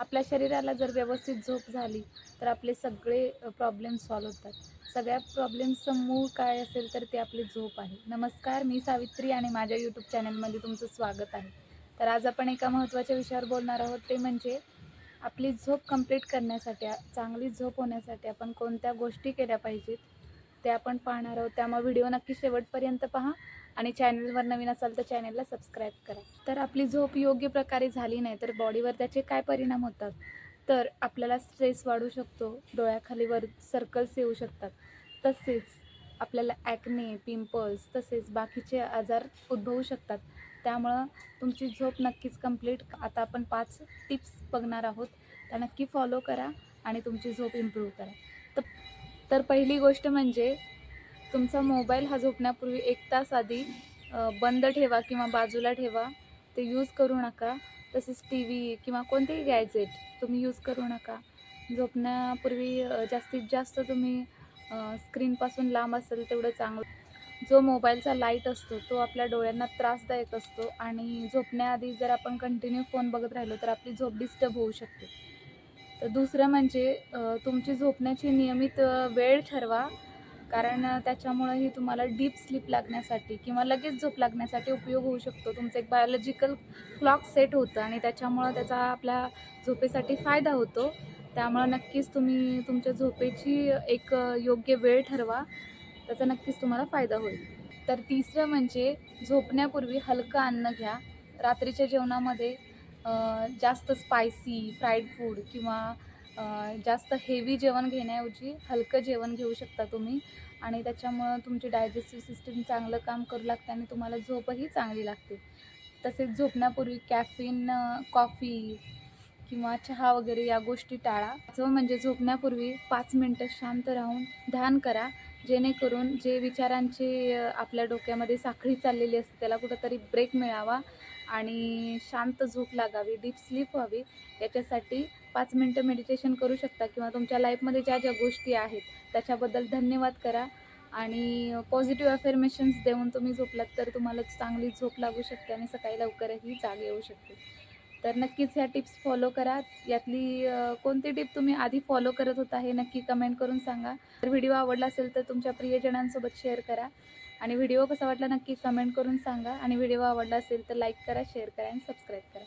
आपल्या शरीराला जर व्यवस्थित झोप झाली तर आपले सगळे प्रॉब्लेम सॉल्व होतात. सगळ्या प्रॉब्लेम्सचं मूळ काय असेल तर ते आपली झोप आहे. नमस्कार मी सावित्री आणि माझ्या यूट्यूब चॅनलमध्ये तुमचं स्वागत आहे. तर आज आपण एका महत्त्वाच्या विषयावर बोलणार आहोत. ते म्हणजे आपली झोप कंप्लीट करण्यासाठी चांगली झोप होण्यासाठी आपण कोणत्या गोष्टी केल्या पाहिजेत? ते आपण पाहणार आहोत. त्यामुळे व्हिडिओ नक्की शेवटपर्यंत पहा आणि चॅनलवर नवीन असाल तर चॅनलला सबस्क्राईब करा. तर आपली झोप योग्य प्रकारे झाली नाही तर बॉडीवर त्याचे काय परिणाम होतात? तर आपल्याला स्ट्रेस वाढू शकतो. डोळ्याखाली वर सर्कल्स येऊ शकतात. तसेच आपल्याला ॲक्ने पिंपल्स तसेच बाकीचे आजार उद्भवू शकतात. त्यामुळं तुमची झोप नक्कीच कंप्लीट आता आपण पाच टिप्स बघणार आहोत. त्या नक्की फॉलो करा आणि तुमची झोप इम्प्रूव्ह करा. तर तर पहिली गोष्ट म्हणजे तुमचा मोबाईल हा झोपण्यापूर्वी एक तास आधी बंद ठेवा किंवा बाजूला ठेवा. ते यूज करू नका. तसेच टी व्ही किंवा कोणतेही गॅजेट तुम्ही यूज करू नका. झोपण्यापूर्वी जास्तीत जास्त तुम्ही स्क्रीनपासून लांब असेल तेवढं चांगलं. जो मोबाईलचा लाइट असतो तो आपल्या डोळ्यांना त्रासदायक असतो. आणि झोपण्याआधी जर आपण कंटिन्यू फोन बघत राहिलो तर आपली झोप डिस्टर्ब होऊ शकते. तर दुसरं म्हणजे तुमची झोपण्याची नियमित वेळ ठरवा. कारण अ, त्याच्यामुळंही तुम्हाला डीप स्लीप लागण्यासाठी किंवा लगेच झोप लागण्यासाठी उपयोग होऊ शकतो. तुमचं एक बायोलॉजिकल क्लॉक सेट होतं आणि त्याच्यामुळं त्याचा आपल्या झोपेसाठी फायदा होतो. त्यामुळं नक्कीच तुम्ही तुमच्या झोपेची एक योग्य वेळ ठरवा. त्याचा नक्कीच तुम्हाला फायदा होईल. तर तिसरं म्हणजे झोपण्यापूर्वी हलकं अन्न घ्या. रात्रीच्या जेवणामध्ये जास्त स्पायसी फ्राईड फूड किंवा जास्त हेवी जेवण घेण्याऐवजी हलकं जेवण घेऊ शकता तुम्ही. आणि त्याच्यामुळं तुमची डायजेस्टिव्ह सिस्टीम चांगलं काम करू लागते आणि तुम्हाला झोपही चांगली लागते. तसेच झोपण्यापूर्वी कॅफिन कॉफी किंवा चहा वगैरे या गोष्टी टाळा. जो म्हणजे झोपण्यापूर्वी पाच मिनटं शांत राहून ध्यान करा. जेणेकरून जे विचारांची आपल्या डोक्यामध्ये साखळी चाललेली असते त्याला कुठंतरी ब्रेक मिळावा. आणि शांत झोप लागावी डीप स्लीप व्हावी. याच्यासाठी पाच मिनटं मेडिटेशन करू शकता किंवा तुमच्या लाईफमध्ये ज्या ज्या गोष्टी आहेत त्याच्याबद्दल धन्यवाद करा. आणि पॉझिटिव्ह अफर्मेशन्स देऊन तुम्ही झोपलात तर तुम्हाला चांगली झोप लागू शकते आणि सकाळी लवकरही जाग येऊ शकते. तर नक्कीच ह्या टिप्स फॉलो करा. यातली कोणती टिप तुम्ही आधी फॉलो करत होता हे नक्की कमेंट करून सांगा. जर व्हिडिओ आवडला असेल तर तुमच्या प्रियजनांसोबत शेअर करा. आणि व्हिडिओ कसा वाटला नक्की कमेंट करून सांगा. आणि व्हिडिओ आवडला असेल तर लाईक करा शेअर करा आणि सबस्क्राईब करा.